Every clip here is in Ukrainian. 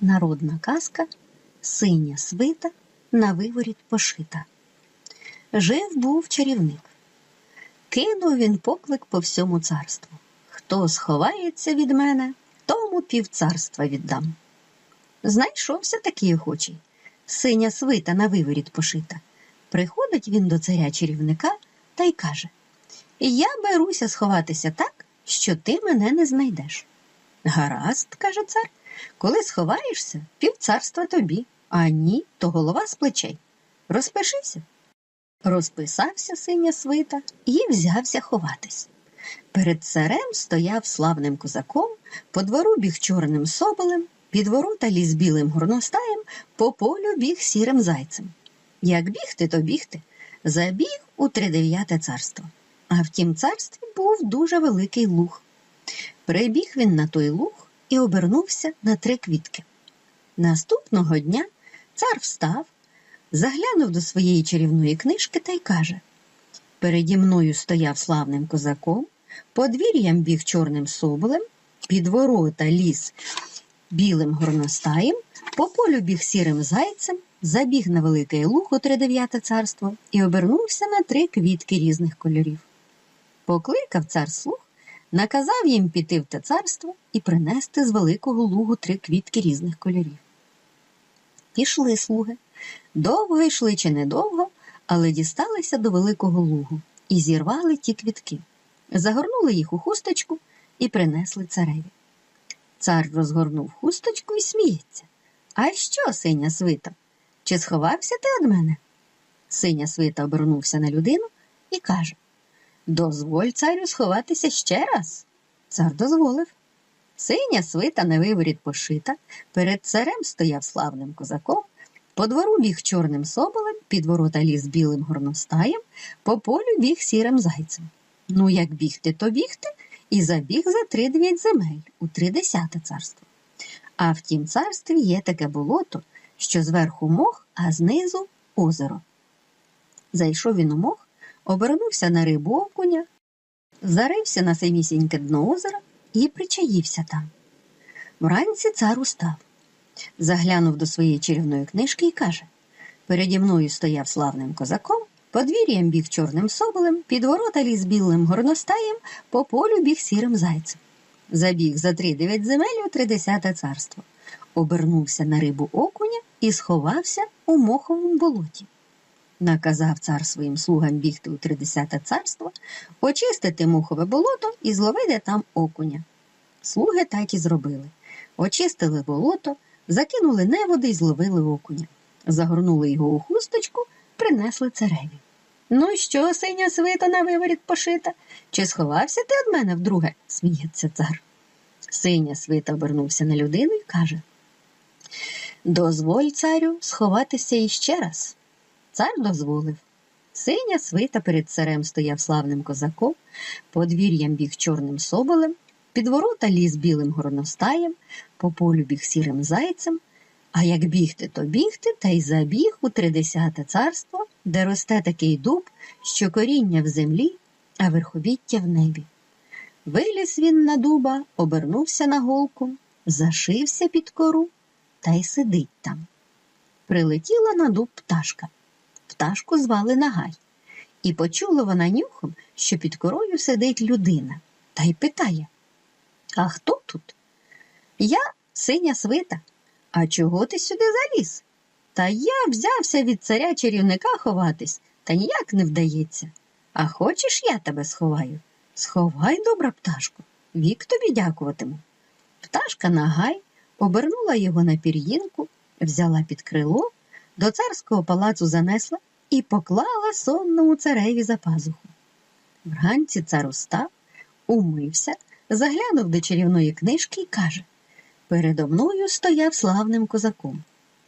Народна казка Синя свита на виворіт пошита. Жив був чарівник. Кинув він поклик по всьому царству. Хто сховається від мене, тому півцарства віддам. Знайшовся такий охочий. Синя свита на виворіт пошита. Приходить він до царя чарівника та й каже: Я беруся сховатися так, що ти мене не знайдеш. Гаразд, каже цар, коли сховаєшся, півцарства тобі, а ні, то голова з плечей. Розпишися. Розписався синя свита і взявся ховатись. Перед царем стояв славним козаком, по двору біг чорним соболем, під ворота ліз білим горностаєм, по полю біг сірим зайцем. Як бігти, то бігти. Забіг у тридев'яте царство. А в тім царстві був дуже великий луг. Прибіг він на той луг і обернувся на три квітки. Наступного дня цар встав, заглянув до своєї чарівної книжки та й каже: Переді мною стояв славним козаком, подвір'ям біг чорним соболем, під ворота ліс білим горностаєм, по полю біг сірим зайцем, забіг на великий луг у тридев'яте царство і обернувся на три квітки різних кольорів. Покликав цар слуг, наказав їм піти в те царство і принести з великого лугу три квітки різних кольорів. Пішли слуги. Довго йшли чи недовго, але дісталися до великого лугу і зірвали ті квітки, загорнули їх у хусточку і принесли цареві. Цар розгорнув хусточку і сміється. А що, синя свита? Чи сховався ти від мене? Синя свита обернувся на людину і каже Дозволь царю сховатися ще раз. Цар дозволив. Синя свита на виворіт пошита, перед царем стояв славним козаком, по двору біг чорним соболем, під ворота ліз білим горностаєм, по полю біг сірим зайцем. Ну, як бігти, то бігти, і забіг за три дев'ять земель у тридесяте царство. А в тім царстві є таке болото, що зверху мох, а знизу озеро. Зайшов він у мох, обернувся на рибу окуня, зарився на самісіньке дно озера і причаївся там. Вранці цар устав, заглянув до своєї чарівної книжки і каже Переді мною стояв славним козаком, подвір'ям біг чорним соболем, під ворота ліз білим горностаєм, по полю біг сірим зайцем. Забіг за три дев'ять земель у тридесяте царство, обернувся на рибу окуня і сховався у моховому болоті. Наказав цар своїм слугам бігти у тридесяте царство, очистити мухове болото і зловити там окуня. Слуги так і зробили. Очистили болото, закинули неводи і зловили окуня. Загорнули його у хусточку, принесли цареві. Ну що, синя свита на виворіт пошита? Чи сховався ти від мене вдруге? сміється цар. Синя свита обернувся на людину і каже Дозволь, царю, сховатися іще раз. Цар дозволив. Синя свита перед царем стояв славним козаком, подвір'ям біг чорним соболем, під ворота ліз білим горностаєм, по полю біг сірим зайцем, а як бігти, то бігти, та й забіг у тридесяте царство, де росте такий дуб, що коріння в землі, а верховіття в небі. Виліз він на дуба, обернувся на голку, зашився під кору та й сидить там. Прилетіла на дуб пташка. Пташку звали Нагай, і почула вона нюхом, що під корою сидить людина, та й питає А хто тут? Я синя свита. А чого ти сюди заліз? Та я взявся від царя чарівника ховатись, та ніяк не вдається. А хочеш, я тебе сховаю? Сховай, добра пташку, вік тобі дякуватиму. Пташка Нагай обернула його на пір'їнку, взяла під крило, до царського палацу занесла і поклала сонному цареві за пазуху. Вранці цар устав, умився, заглянув до чарівної книжки і каже Передо мною стояв славним козаком.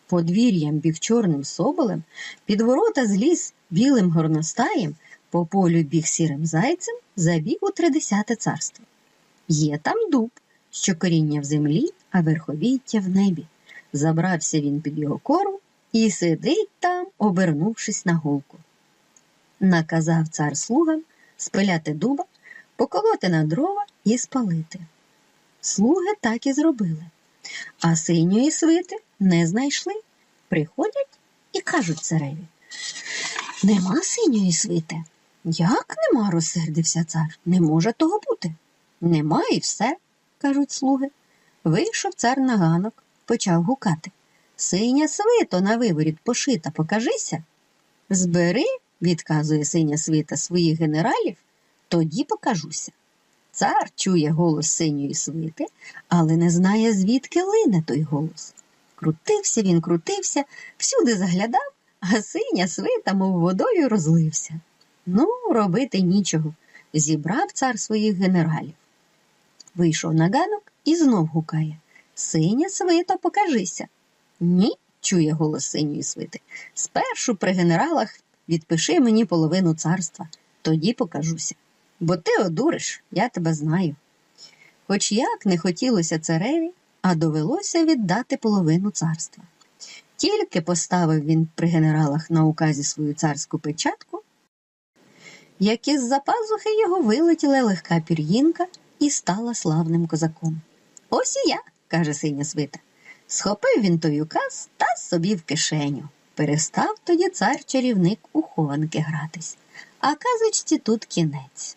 Подвір'ям біг чорним соболем, під ворота зліз білим горностаєм, по полю біг сірим зайцем, забіг у тридесяте царство. Є там дуб, що коріння в землі, а верховіття в небі. Забрався він під його кору і сидить там, обернувшись на голку. Наказав цар слугам спиляти дуба, поколоти на дрова і спалити. Слуги так і зробили. А синьої свити не знайшли. Приходять і кажуть цареві. Нема синьої свити. Як нема, розсердився цар. Не може того бути. Нема і все, кажуть слуги. Вийшов цар на ганок, почав гукати. Синя свито на виворіт пошита, покажися. Збери, відказує синя свита своїх генералів, тоді покажуся. Цар чує голос синьої свити, але не знає, звідки лине той голос. Крутився він, крутився, всюди заглядав, а синя свита, мов водою, розлився. Ну, робити нічого. Зібрав цар своїх генералів. Вийшов на ганок і знов гукає Синя свита, покажися. Ні, чує голос синьої свити. Спершу при генералах відпиши мені половину царства, тоді покажуся. Бо ти одуриш, я тебе знаю. Хоч як не хотілося цареві, а довелося віддати половину царства. Тільки поставив він при генералах на указі свою царську печатку, як із за пазухи його вилетіла легка пір'їнка і стала славним козаком. Ось і я, каже синя свита. Схопив він той указ та собі в кишеню. Перестав тоді цар чарівник у хованки гратись. А казочці тут кінець.